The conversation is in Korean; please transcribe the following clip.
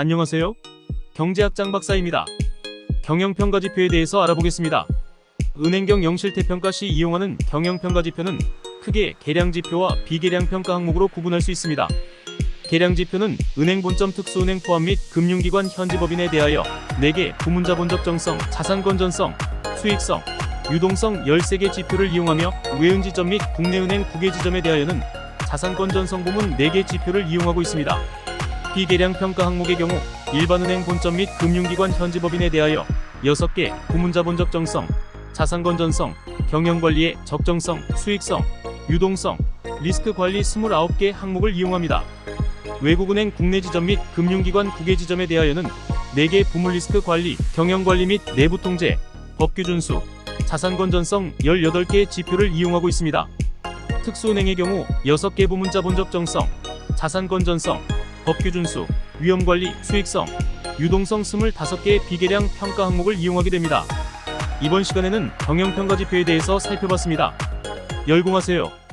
안녕하세요. 경제학 장 박사입니다. 경영평가지표에 대해서 알아보겠습니다. 은행경 영실태평가 시 이용하는 경영평가지표는 크게 계량지표와 비계량평가 항목으로 구분할 수 있습니다. 계량지표는 은행 본점 특수은행 포함 및 금융기관 현지법인에 대하여 4개 부문자 본적 정성, 자산 건전성, 수익성, 유동성 13개 지표를 이용하며 외은지점 및 국내은행 9개 지점에 대하여는 자산 건전성 부문 4개 지표를 이용하고 있습니다. 비계량 평가 항목의 경우 일반은행 본점 및 금융기관 현지법인에 대하여 6개 부문자 본적 정성, 자산 건전성, 경영관리의 적정성, 수익성, 유동성, 리스크 관리 29개 항목을 이용합니다. 외국은행 국내 지점 및 금융기관 9개 지점에 대하여는 4개 부문 리스크 관리, 경영 관리 및 내부 통제, 법규 준수, 자산 건전성 18개 지표를 이용하고 있습니다. 특수은행의 경우 6개 부문자 본적 정성, 자산 건전성, 법규 준수, 위험 관리, 수익성, 유동성 25개의 비계량 평가 항목을 이용하게 됩니다. 이번 시간에는 경영평가 지표에 대해서 살펴봤습니다. 열공하세요.